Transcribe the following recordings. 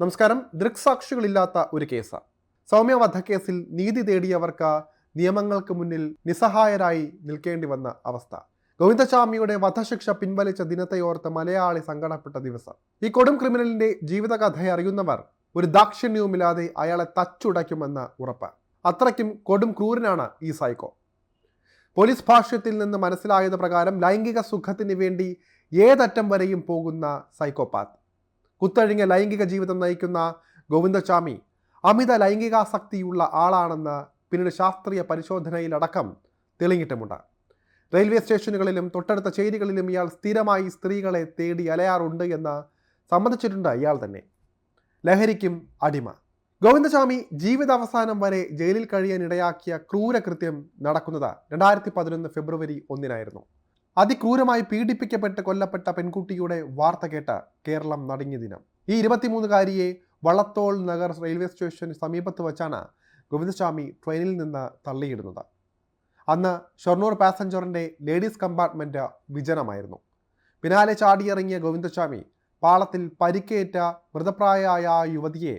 നമസ്കാരം. ദൃക്സാക്ഷികളില്ലാത്ത ഒരു കേസ്. സൗമ്യ വധക്കേസിൽ നീതി തേടിയവർക്ക് നിയമങ്ങൾക്ക് മുന്നിൽ നിസ്സഹായരായി നിൽക്കേണ്ടി വന്ന അവസ്ഥ. ഗോവിന്ദസ്വാമിയുടെ വധശിക്ഷ പിൻവലിച്ച ദിനത്തെയോർത്ത് മലയാളി സങ്കടപ്പെട്ട ദിവസം. ഈ കൊടും ക്രിമിനലിന്റെ ജീവിതകഥ അറിയുന്നവർ ഒരു ദാക്ഷിണ്യവുമില്ലാതെ അയാളെ തച്ചുടയ്ക്കുമെന്ന് ഉറപ്പ്. അത്രയ്ക്കും കൊടും ക്രൂരനാണ് ഈ സൈക്കോ. പോലീസ് ഭാഷ്യത്തിൽ നിന്ന് മനസ്സിലായത് പ്രകാരം ലൈംഗിക സുഖത്തിന് വേണ്ടി ഏതറ്റം വരെയും പോകുന്ന സൈക്കോപാത്ത്. കുത്തഴിഞ്ഞ ലൈംഗിക ജീവിതം നയിക്കുന്ന ഗോവിന്ദസ്വാമി അമിത ലൈംഗികാസക്തിയുള്ള ആളാണെന്ന് പിന്നീട് ശാസ്ത്രീയ പരിശോധനയിലടക്കം തെളിഞ്ഞിട്ടുമുണ്ട്. റെയിൽവേ സ്റ്റേഷനുകളിലും തൊട്ടടുത്ത ചേരികളിലും ഇയാൾ സ്ഥിരമായി സ്ത്രീകളെ തേടി അലയാറുണ്ട് എന്ന് സമ്മതിച്ചിട്ടുണ്ട് ഇയാൾ തന്നെ. ലഹരിക്കും അടിമ. ഗോവിന്ദസ്വാമി ജീവിതാവസാനം വരെ ജയിലിൽ കഴിയാൻ ഇടയാക്കിയ ക്രൂരകൃത്യം നടക്കുന്നത് രണ്ടായിരത്തി പതിനൊന്ന് ഫെബ്രുവരി ഒന്നിനായിരുന്നു. അതിക്രൂരമായി പീഡിപ്പിക്കപ്പെട്ട് കൊല്ലപ്പെട്ട പെൺകുട്ടിയുടെ വാർത്ത കേട്ട കേരളം നടുങ്ങിയ ദിനം. ഈ ഇരുപത്തിമൂന്നുകാരിയെ വള്ളത്തോൾ നഗർ റെയിൽവേ സ്റ്റേഷന് സമീപത്ത് വച്ചാണ് ഗോവിന്ദസ്വാമി ട്രെയിനിൽ നിന്ന് തള്ളിയിടുന്നത്. അന്ന് ഷൊർണൂർ പാസഞ്ചറിന്റെ ലേഡീസ് കമ്പാർട്ട്മെന്റ് വിജനമായിരുന്നു. പിന്നാലെ ചാടിയിറങ്ങിയ ഗോവിന്ദസ്വാമി പാളത്തിൽ പരിക്കേറ്റ മൃതപ്രായയായ ആ യുവതിയെ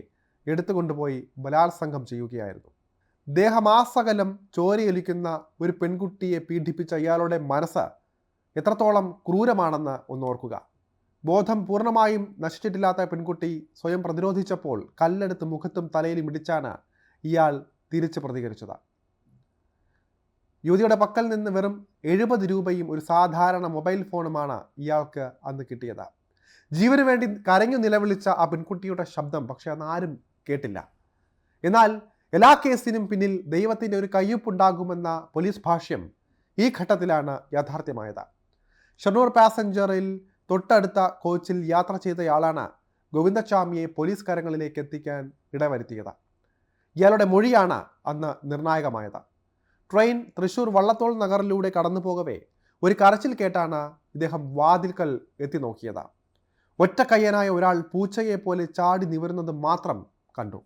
എടുത്തുകൊണ്ടുപോയി ബലാത്സംഗം ചെയ്യുകയായിരുന്നു. ദേഹമാസകലം ചോരയൊലിക്കുന്ന ഒരു പെൺകുട്ടിയെ പീഡിപ്പിച്ച ഇയാളുടെ മനസ്സ് എത്രത്തോളം ക്രൂരമാണെന്ന് ഒന്നോർക്കുക ബോധം പൂർണമായും നശിച്ചിട്ടില്ലാത്ത പെൺകുട്ടി സ്വയം പ്രതിരോധിച്ചപ്പോൾ കല്ലെടുത്ത് മുഖത്തും തലയിലും ഇടിച്ചാണ് ഇയാൾ തിരിച്ച് പ്രതികരിച്ചത്. യുവതിയുടെ പക്കൽ നിന്ന് വെറും എഴുപത് രൂപയും ഒരു സാധാരണ മൊബൈൽ ഫോണുമാണ് ഇയാൾക്ക് അന്ന് കിട്ടിയത്. ജീവന് വേണ്ടി കരഞ്ഞു നിലവിളിച്ച ആ പെൺകുട്ടിയുടെ ശബ്ദം പക്ഷെ അന്ന് ആരും കേട്ടില്ല. എന്നാൽ എല്ലാ കേസിനും പിന്നിൽ ദൈവത്തിന്റെ ഒരു കയ്യൊപ്പുണ്ടാകുമെന്ന പോലീസ് ഭാഷ്യം ഈ ഘട്ടത്തിലാണ് യാഥാർത്ഥ്യമായത്. ഷൊർണൂർ പാസഞ്ചറിൽ തൊട്ടടുത്ത കോച്ചിൽ യാത്ര ചെയ്തയാളാണ് ഗോവിന്ദസ്വാമിയെ പോലീസ് കരങ്ങളിലേക്ക് എത്തിക്കാൻ ഇടവരുത്തിയത്. ഇയാളുടെ മൊഴിയാണ് അന്ന് നിർണായകമായത്. ട്രെയിൻ തൃശൂർ വള്ളത്തോൾ നഗറിലൂടെ കടന്നു പോകവേ ഒരു കരച്ചിൽ കേട്ടാണ് ഇദ്ദേഹം വാതിൽക്കൽ എത്തി നോക്കിയത്. ഒറ്റ കയ്യനായ ഒരാൾ പൂച്ചയെ പോലെ ചാടി നിവരുന്നത് മാത്രം കണ്ടു.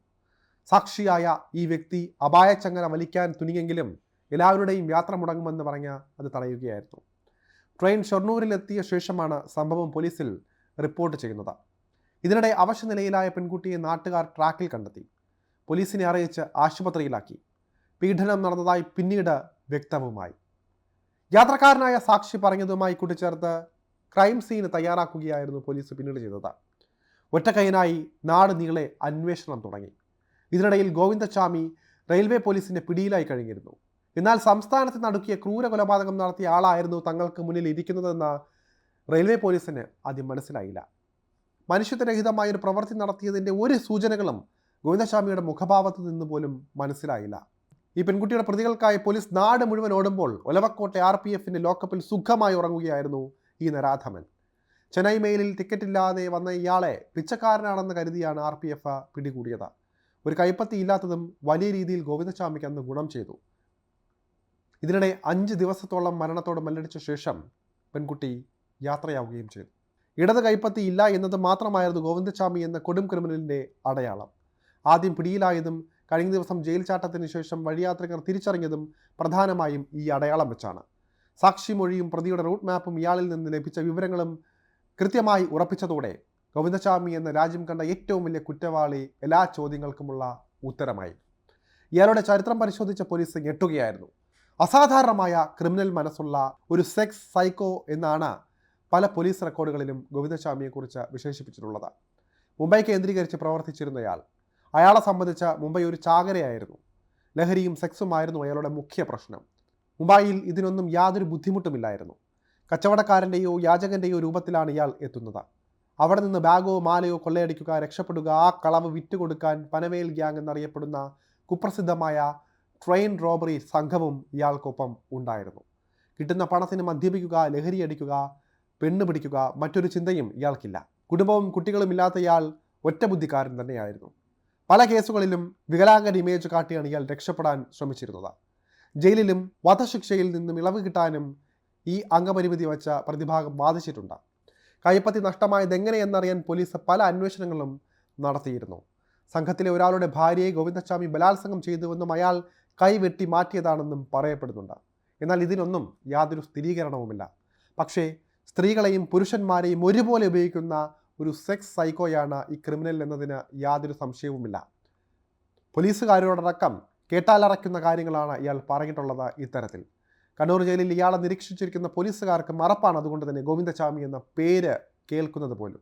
സാക്ഷിയായ ഈ വ്യക്തി അപായച്ചങ്ങന വലിക്കാൻ തുനിയെങ്കിലും എല്ലാവരുടെയും യാത്ര മുടങ്ങുമെന്ന് പറഞ്ഞ് അത് തടയുകയായിരുന്നു. ട്രെയിൻ ഷൊർണൂരിലെത്തിയ ശേഷമാണ് സംഭവം പോലീസിൽ റിപ്പോർട്ട് ചെയ്യുന്നത്. ഇതിനിടെ അവശനിലയിലായ പെൺകുട്ടിയെ നാട്ടുകാർ ട്രാക്കിൽ കണ്ടെത്തി. പോലീസിനെ അറിയിച്ച് ആശുപത്രിയിലാക്കി. പീഡനം നടന്നതായി പിന്നീട് വ്യക്തവുമായി. യാത്രക്കാരനായ സാക്ഷി പറഞ്ഞതുമായി കൂട്ടിച്ചേർത്ത് ക്രൈം സീന് തയ്യാറാക്കുകയായിരുന്നു പോലീസ് പിന്നീട് ചെയ്തത്. ഒറ്റക്കൈനായി നാട് നീളെ അന്വേഷണം തുടങ്ങി. ഇതിനിടയിൽ ഗോവിന്ദസ്വാമി റെയിൽവേ പോലീസിന്റെ പിടിയിലായി കഴിഞ്ഞിരുന്നു. എന്നാൽ സംസ്ഥാനത്ത് നടുക്കിയ ക്രൂര കൊലപാതകം നടത്തിയ ആളായിരുന്നു തങ്ങൾക്ക് മുന്നിൽ ഇരിക്കുന്നതെന്ന് റെയിൽവേ പോലീസിന് ആദ്യം മനസ്സിലായില്ല. മനുഷ്യത്വരഹിതമായ ഒരു പ്രവൃത്തി നടത്തിയതിന്റെ ഒരു സൂചനകളും ഗോവിന്ദസ്വാമിയുടെ മുഖഭാവത്ത് നിന്ന് പോലും മനസ്സിലായില്ല. ഈ പെൺകുട്ടിയുടെ പ്രതികൾക്കായി പോലീസ് നാട് മുഴുവൻ ഓടുമ്പോൾ ഒലവക്കോട്ടെ ആർ പി എഫിന്റെ ലോക്കപ്പിൽ സുഖമായി ഉറങ്ങുകയായിരുന്നു ഈ നരാധമൻ. ചെന്നൈ മെയിലിൽ ടിക്കറ്റില്ലാതെ വന്ന ഇയാളെ പിച്ചക്കാരനാണെന്ന് കരുതിയാണ് ആർ പി എഫ് പിടികൂടിയത്. ഒരു കൈപ്പത്തി ഇല്ലാത്തതും വലിയ രീതിയിൽ ഗോവിന്ദസ്വാമിക്ക് അന്ന് ഗുണം ചെയ്തു. ഇതിനിടെ അഞ്ച് ദിവസത്തോളം മരണത്തോട് മല്ലടിച്ച ശേഷം പെൺകുട്ടി യാത്രയാവുകയും ചെയ്തു. ഇടത് കൈപ്പത്തി ഇല്ല എന്നത് മാത്രമായിരുന്നു ഗോവിന്ദസ്വാമി എന്ന കൊടും ക്രിമിനലിന്റെ അടയാളം. ആദ്യം പിടിയിലായതും കഴിഞ്ഞ ദിവസം ജയിൽ ചാട്ടത്തിന് ശേഷം വഴിയാത്രികർ തിരിച്ചറിഞ്ഞതും പ്രധാനമായും ഈ അടയാളം വെച്ചാണ്. സാക്ഷിമൊഴിയും പ്രതിയുടെ റൂട്ട് മാപ്പും ഇയാളിൽ നിന്ന് ലഭിച്ച വിവരങ്ങളും കൃത്യമായി ഉറപ്പിച്ചതോടെ ഗോവിന്ദസ്വാമി എന്ന രാജ്യം കണ്ട ഏറ്റവും വലിയ കുറ്റവാളി എല്ലാ ചോദ്യങ്ങൾക്കുമുള്ള ഉത്തരമായി. ഇയാളുടെ ചരിത്രം പരിശോധിച്ച പോലീസ് ഞെട്ടുകയായിരുന്നു. അസാധാരണമായ ക്രിമിനൽ മനസ്സുള്ള ഒരു സെക്സ് സൈക്കോ എന്നാണ് പല പോലീസ് റെക്കോർഡുകളിലും ഗോവിന്ദസ്വാമിയെക്കുറിച്ച് വിശേഷിപ്പിച്ചിട്ടുള്ളത്. മുംബൈ കേന്ദ്രീകരിച്ച് പ്രവർത്തിച്ചിരുന്നയാൾ അയാളെ സംബന്ധിച്ച മുംബൈ ഒരു ചാകരയായിരുന്നു. ലഹരിയും സെക്സുമായിരുന്നു അയാളുടെ മുഖ്യ പ്രശ്നം. മുംബൈയിൽ ഇതിനൊന്നും യാതൊരു ബുദ്ധിമുട്ടുമില്ലായിരുന്നു. കച്ചവടക്കാരന്റെയോ യാചകന്റെയോ രൂപത്തിലാണ് ഇയാൾ എത്തുന്നത്. അവിടെ നിന്ന് ബാഗോ മാലയോ കൊള്ളയടിക്കുക രക്ഷപ്പെടുക ആ കളവ് വിറ്റുകൊടുക്കാൻ പനവേൽ ഗ്യാങ് എന്നറിയപ്പെടുന്ന കുപ്രസിദ്ധമായ ട്രെയിൻ റോബറി സംഘവും ഇയാൾക്കൊപ്പം ഉണ്ടായിരുന്നു. കിട്ടുന്ന പണത്തിന് മദ്യപിക്കുക ലഹരിയടിക്കുക പെണ്ണ് പിടിക്കുക മറ്റൊരു ചിന്തയും ഇയാൾക്കില്ല. കുടുംബവും കുട്ടികളും ഇല്ലാത്ത ഇയാൾ ഒറ്റ ബുദ്ധിക്കാരൻ തന്നെയായിരുന്നു. പല കേസുകളിലും വികലാംഗൻ ഇമേജ് കാട്ടിയാണ് ഇയാൾ രക്ഷപ്പെടാൻ ശ്രമിച്ചിരുന്നത്. ജയിലിലും വധശിക്ഷയിൽ നിന്നും ഇളവ് കിട്ടാനും ഈ അംഗപരിമിതി വച്ച പ്രതിഭാഗം ബാധിച്ചിട്ടുണ്ട്. കൈപ്പത്തി നഷ്ടമായത് എങ്ങനെയെന്നറിയാൻ പോലീസ് പല അന്വേഷണങ്ങളും നടത്തിയിരുന്നു. സംഘത്തിലെ ഒരാളുടെ ഭാര്യയെ ഗോവിന്ദസ്വാമി ബലാത്സംഗം ചെയ്തുവെന്നും അയാൾ കൈവെട്ടി മാറ്റിയതാണെന്നും പറയപ്പെടുന്നുണ്ട്. എന്നാൽ ഇതിനൊന്നും യാതൊരു സ്ഥിരീകരണവുമില്ല. പക്ഷേ സ്ത്രീകളെയും പുരുഷന്മാരെയും ഒരുപോലെ ഉപയോഗിക്കുന്ന ഒരു സെക്സ് സൈക്കോയാണ് ഈ ക്രിമിനൽ എന്നതിന് യാതൊരു സംശയവുമില്ല. പോലീസുകാരോടക്കം കേട്ടാലറയ്ക്കുന്ന കാര്യങ്ങളാണ് ഇയാൾ പറഞ്ഞിട്ടുള്ളത് ഇത്തരത്തിൽ. കണ്ണൂർ ജയിലിൽ ഇയാളെ നിരീക്ഷിച്ചിരിക്കുന്ന പോലീസുകാർക്ക് മറപ്പാണ് അതുകൊണ്ട് തന്നെ ഗോവിന്ദചാമി എന്ന പേര് കേൾക്കുന്നത് പോലും.